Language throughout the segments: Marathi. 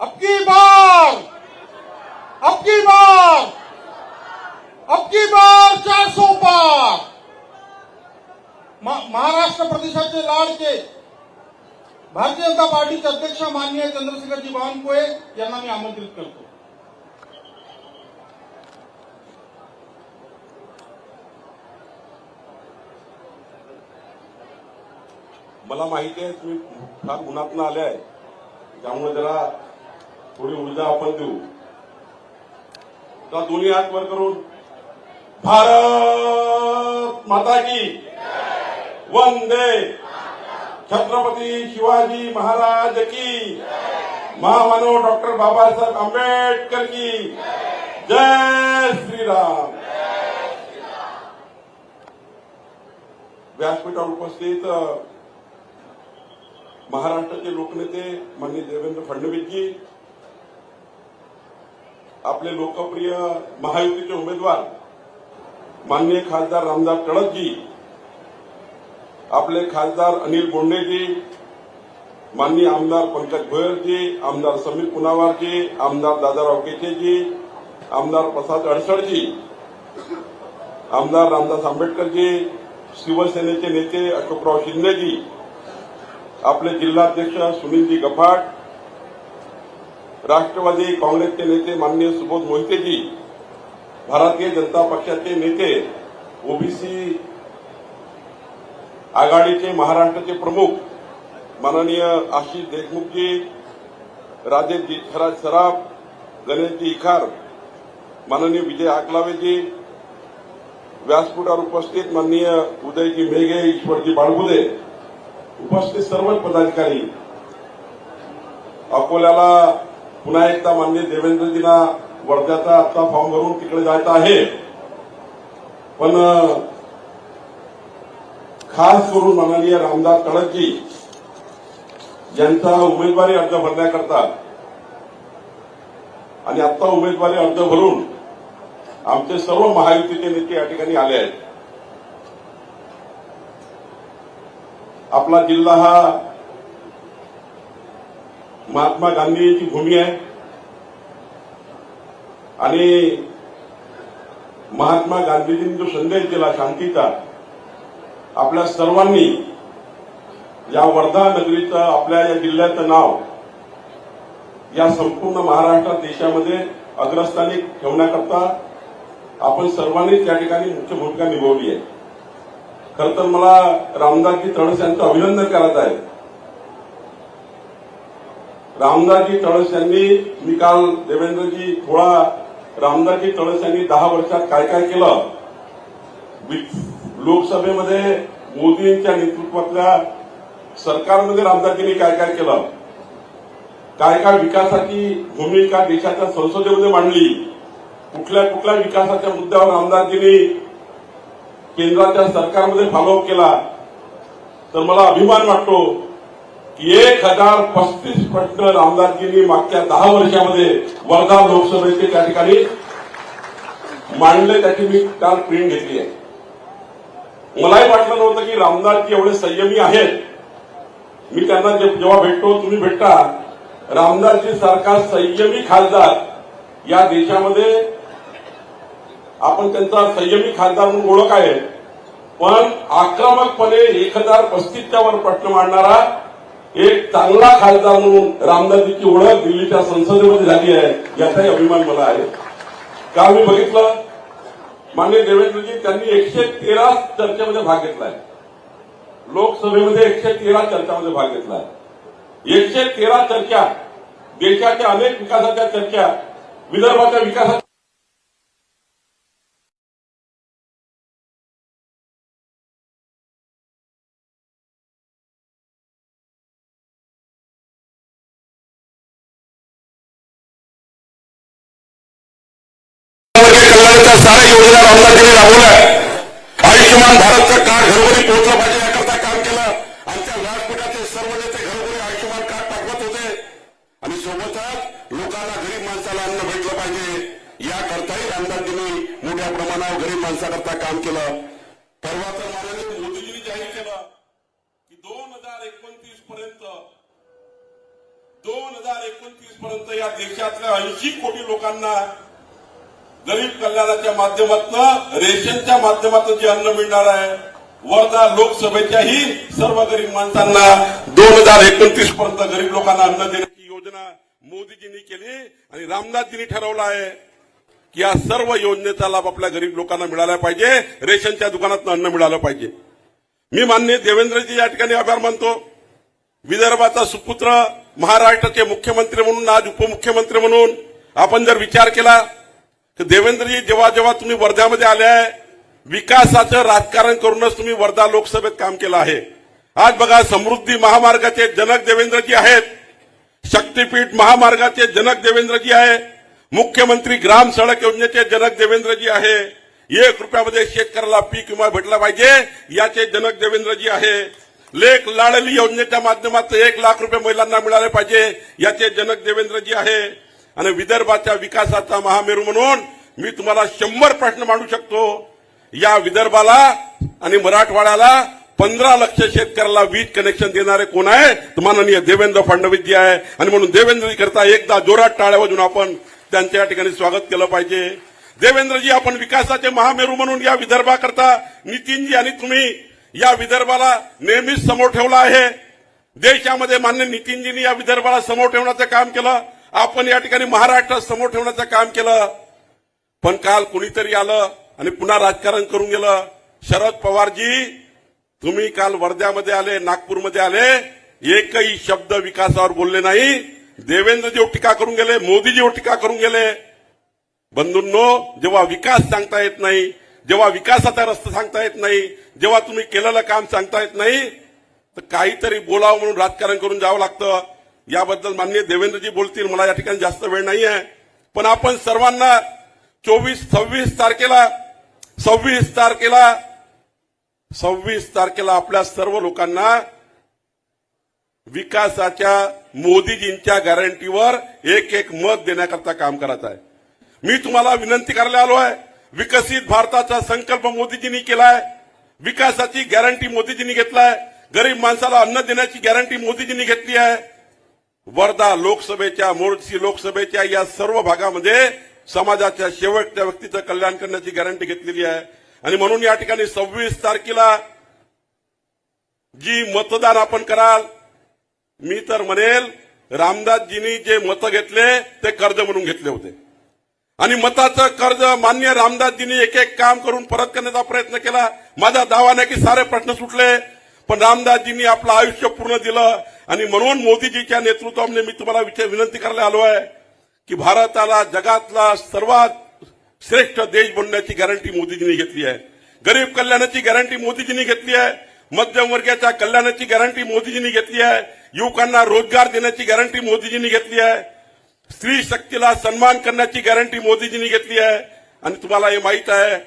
अब की बार? अब की बार? अब की बार चार सौ पार महाराष्ट्र प्रदेशाचे लाडके भारतीय जनता पार्टीचे अध्यक्ष माननीय चंद्रशेखरजी बावनकुळे यांना मी आमंत्रित करतो. मला माहिती आहे तुम्ही फार उन्हातनं आले आहे. त्यामुळे जरा थोडी ऊर्जा आपण देऊ. तर दोन्ही हात वर करून भारत माता की वंदे. छत्रपती शिवाजी महाराज की महामानव डॉक्टर बाबासाहेब आंबेडकर की जय. श्रीराम. व्यासपीठावर उपस्थित महाराष्ट्राचे लोकनेते माननीय देवेंद्र फडणवीसजी आपले लोकप्रिय महायुतीचे उमेदवार माननीय खासदार रामदास तळसजी आपले खासदार अनिल बोंडेजी माननीय आमदार पंकज भोयरजी आमदार समीर पुनावारजी आमदार दादाराव केचेजी आमदार प्रसाद अडसडजी आमदार रामदास आंबेडकरजी शिवसेनेचे नेते अशोकराव शिंदेजी आपले जिल्हाध्यक्ष सुनीलजी गफाट राष्ट्रवादी काँग्रेसचे नेते माननीय सुबोध मोहितेजी भारतीय जनता पक्षाचे नेते ओबीसी आघाडीचे महाराष्ट्राचे प्रमुख माननीय आशिष देशमुखजी राजेशजी खराज सराफ गणेशजी इखार माननीय विजय आकलावेजी व्यासपीठावर उपस्थित माननीय उदयजी मेघे ईश्वरजी बाळबुदे उपस्थित सर्वच पदाधिकारी अकोल्याला पुन्हा एकदा माननीय देवेंद्रजींना वर्ध्याचा आत्ता फॉर्म भरून तिकडे जायचं आहे. पण खास करून माननीय रामदास कडकजी यांचा उमेदवारी अर्ज भरण्याकरता आणि आता उमेदवारी अर्ज भरून आमचे सर्व महायुतीचे नेते या ठिकाणी आले आहेत. आपला जिल्हा हा महात्मा गांधीची भूमी आहे. आणि महात्मा गांधीजींनी जो संदेश दिला शांतीचा आपल्या सर्वांनी या वर्धा नगरीचं आपल्या या जिल्ह्याचं नाव या संपूर्ण महाराष्ट्रात देशामध्ये अग्रस्थानी ठेवण्याकरता आपण सर्वांनीच या ठिकाणी मुख्य भूमिका निभावली आहे. खर तर मला रामदासजी तळस यांचं अभिनंदन करायचं आहे रामदासजी तळस यांनी मी काल देवेंद्रजी थोडा रामदासजी तळस यांनी दहा वर्षात काय काय केलं? लोकसभेमध्ये मोदींच्या नेतृत्वातल्या सरकारमध्ये रामदासजींनी काय काय केलं? काय काय विकासाची भूमिका देशाच्या संसदेमध्ये मांडली? कुठल्या कुठल्या विकासाच्या मुद्द्यावर रामदासजींनी केंद्राच्या सरकारमध्ये फॉलोअप केला? तर मला अभिमान वाटतो एक हजार पस्तीस प्रश्न रामदासजींनी मागच्या दहा वर्षामध्ये वर्धा लोकसभेचे त्या ठिकाणी. मांडले त्याची मी काल प्रिंट घेतली आहे. मलाही वाटलं नव्हतं की रामदासजी एवढे संयमी आहेत. मी त्यांना जेव्हा भेटतो तुम्ही भेटता. रामदासजी सारखा संयमी खासदार या देशामध्ये आपण त्यांचा संयमी खासदार म्हणून ओळख आहे. पण आक्रमकपणे एक हजार पस्तीसच्या वर प्रश्न मांडणारा एक चांगला खासदार म्हणून रामदासजीची ओळख दिल्लीच्या संसदेमध्ये झाली आहे याचाही अभिमान मला आहे. काल मी बघितलं? मान्य देवेंद्रजी त्यांनी एकशे तेरा चर्चेमध्ये भाग घेतलाय. लोकसभेमध्ये एकशे तेरा चर्चामध्ये भाग घेतलाय. एकशे तेरा चर्चा देशाच्या अनेक विकासाच्या चर्चा विदर्भाच्या विकासाच्या कल्याणाच्या साऱ्या योजना रामदासजींनी राबवल्या आयुष्यमान भारतचं कार्ड घरोघरी पोहोचलं पाहिजे याकरता काम केलं. आमच्या व्यासपीठाचे सर्व नेते घरोघरी आयुष्यमान कार्ड पाठवत होते. आणि सोबतच लोकांना गरीब माणसाला अन्न भेटलं पाहिजे. याकरताही रामदासजींनी मोठ्या प्रमाणावर गरीब माणसाकरता काम केलं. परवा तर माननीय मोदीजींनी जाहीर केलं की दोन हजार एकोणतीस पर्यंत दोन हजार एकोणतीस पर्यंत या देशातल्या ऐंशी कोटी लोकांना गरीब कल्याणाच्या माध्यमातून रेशनच्या माध्यमातून जे अन्न मिळणार आहे वर्धा लोकसभेच्याही सर्व गरीब माणसांना दोन हजार एकोणतीस पर्यंत गरीब लोकांना अन्न देण्याची योजना मोदीजींनी केली आणि रामनाथजींनी ठरवलं आहे की या सर्व योजनेचा लाभ आपल्या गरीब लोकांना मिळाला पाहिजे रेशनच्या दुकानातून अन्न मिळालं पाहिजे. मी मान्य देवेंद्रजी या ठिकाणी आभार मानतो. विदर्भाचा सुपुत्र महाराष्ट्राचे मुख्यमंत्री म्हणून आज उपमुख्यमंत्री म्हणून आपण जर विचार केला देवेंद्रजी जेव्हा जेव्हा तुम्ही वर्ध्यामध्ये आले आहे विकासाचं राजकारण करूनच तुम्ही वर्धा लोकसभेत काम केलं आहे. आज बघा समृद्धी महामार्गाचे जनक देवेंद्रजी आहेत. शक्तीपीठ महामार्गाचे जनक देवेंद्रजी आहे. मुख्यमंत्री ग्राम सडक योजनेचे जनक देवेंद्रजी आहे. एक रुपयामध्ये शेतकऱ्याला पीक विमा भेटला पाहिजे याचे जनक देवेंद्रजी आहे. लेख लाडली योजनेच्या माध्यमातून एक लाख रुपये महिलांना मिळाले पाहिजे याचे जनक देवेंद्रजी आहे. आणि विदर्भाच्या विकासाचा महामेरू म्हणून मी तुम्हाला शंभर प्रश्न मांडू शकतो. या विदर्भाला आणि मराठवाड्याला पंधरा लक्ष शेतकऱ्याला वीज कनेक्शन देणारे कोण आहे तर माननीय देवेंद्र फडणवीस जी आहे. आणि म्हणून देवेंद्रजी करता एकदा जोरात टाळ्या वाजून आपण त्यांच्या या ठिकाणी स्वागत केलं पाहिजे. देवेंद्रजी आपण विकासाचे महामेरू म्हणून या विदर्भाकरता नितीनजी आणि तुम्ही या विदर्भाला नेहमीच समोर ठेवला आहे. देशामध्ये मान्य नितीनजींनी या विदर्भाला समोर ठेवण्याचं काम केलं. आपण या ठिकाणी महाराष्ट्रात समोर ठेवण्याचं काम केलं. पण काल कुणीतरी आलं आणि पुन्हा राजकारण करून गेलं. शरद पवारजी तुम्ही काल वर्ध्यामध्ये आले नागपूरमध्ये आले. एकही शब्द विकासावर बोलले नाही. देवेंद्रजीवर टीका करून गेले मोदीजीवर टीका करून गेले. बंधूंनो जेव्हा विकास सांगता येत नाही जेव्हा विकासाचा रस्ता सांगता येत नाही जेव्हा तुम्ही केलेलं काम सांगता येत नाही तर काहीतरी बोलावं म्हणून राजकारण करून जावं लागतं. याबद्दल माननीय देवेंद्रजी बोलतील. मला या ठिकाणी जास्त वेळ नाही आहे. पण आपण सर्वांना चोवीस सव्वीस तारखेला सव्वीस तारखेला सव्वीस तारखेला आपल्या सर्व लोकांना विकासाच्या मोदीजींच्या गॅरंटीवर एक एक मत देण्याकरता काम करायचं आहे. मी तुम्हाला विनंती करायला आलो आहे. विकसित भारताचा संकल्प मोदीजींनी केलाय. विकासाची गॅरंटी मोदीजींनी घेतलाय. गरीब माणसाला अन्न देण्याची गॅरंटी मोदीजींनी घेतली आहे. वर्धा लोकसभेच्या मोर्शी लोकसभेच्या या सर्व भागामध्ये समाजाच्या शेवटच्या व्यक्तीचं कल्याण करण्याची गॅरंटी घेतलेली आहे. आणि म्हणून या ठिकाणी सव्वीस तारखेला जी मतदान आपण कराल मी तर म्हणेल रामदासजींनी जे मतं घेतले ते कर्ज म्हणून घेतले होते. आणि मताचं कर्ज मान्य रामदासजींनी एक एक काम करून परत करण्याचा प्रयत्न केला. माझा दावा नाही की सारे प्रश्न सुटले पण रामदासजींनी आपलं आयुष्य पूर्ण दिलं. आणि म्हणून मोदीजीच्या नेतृत्वामध्ये मी तुम्हाला विचार विनंती करायला आलो आहे की भारताला जगातला सर्वात श्रेष्ठ देश बनण्याची गॅरंटी मोदीजींनी घेतली आहे. गरीब कल्याणाची गॅरंटी मोदीजींनी घेतली आहे. मध्यमवर्गाच्या कल्याणाची गॅरंटी मोदीजींनी घेतली आहे. युवकांना रोजगार देण्याची गॅरंटी मोदीजींनी घेतली आहे. स्त्री शक्तीला सन्मान करण्याची गॅरंटी मोदीजींनी घेतली आहे. आणि तुम्हाला हे माहीत आहे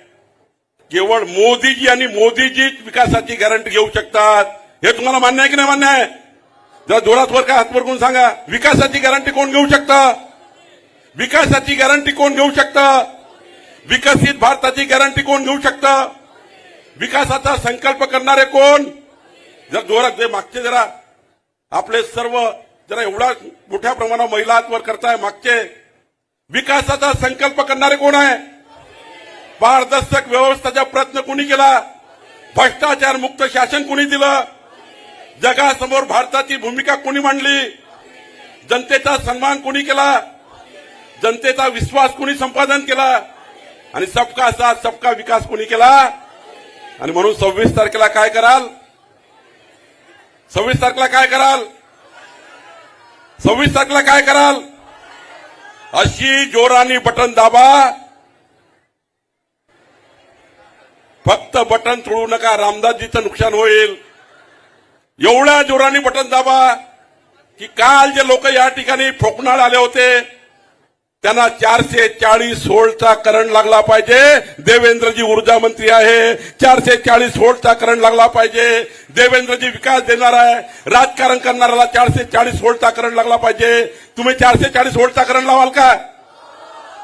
केवळ मोदीजी आणि मोदीजीच विकासाची गॅरंटी घेऊ शकतात. हे तुम्हाला मान्य आहे की नाही मान्य आहे? जर जोरात वर काय हात करून सांगा विकासाची गॅरंटी कोण घेऊ शकतं? विकासाची गॅरंटी कोण घेऊ शकतं? विकसित भारताची गॅरंटी कोण घेऊ शकतं? विकासाचा संकल्प करणारे कोण? जर जोरात जे मागचे जरा आपले सर्व जरा एवढा मोठ्या प्रमाणात महिला हात करताय मागचे विकासाचा संकल्प करणारे कोण आहे? पारदर्शक व्यवस्थेचा प्रयत्न कोणी केला? भ्रष्टाचार मुक्त शासन कोणी दिलं? जगासमोर भारताची भूमिका कोणी मांडली? जनतेचा सन्मान कोणी केला? जनतेचा विश्वास कोणी संपादन केला? आणि सबका साथ सबका विकास कोणी केला? आणि म्हणून सव्वीस तारखेला काय कराल? सव्वीस तारखेला काय कराल? सव्वीस तारखेला काय कराल? अशी जोरानी बटन दाबा. फक्त बटन चोळू नका रामदासजीचं नुकसान होईल. एवढ्या जोराने बटन दाबा की काल जे लोक या ठिकाणी फोकनाळ आले होते त्यांना चारशे चाळीस व्होल्टचा करंट लागला पाहिजे. देवेंद्रजी ऊर्जा मंत्री आहे चारशे चाळीस व्होल्टचा करंट लागला पाहिजे. देवेंद्रजी विकास देणार आहे राजकारण करणाऱ्याला चारशे चाळीस व्होल्टचा करंट लागला पाहिजे. तुम्ही चारशे चाळीस व्होल्टचा करंट लावाल का?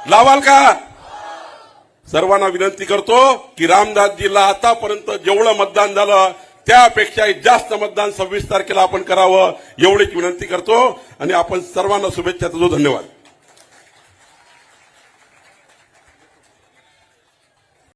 लावाल का? सर्वांना विनंती करतो की रामदासजीला आतापर्यंत जेवढं मतदान झालं त्यापेक्षाही जास्त मतदान सव्वीस तारखेला आपण करावं एवढीच विनंती करतो. आणि आपण सर्वांना शुभेच्छा देतो. धन्यवाद.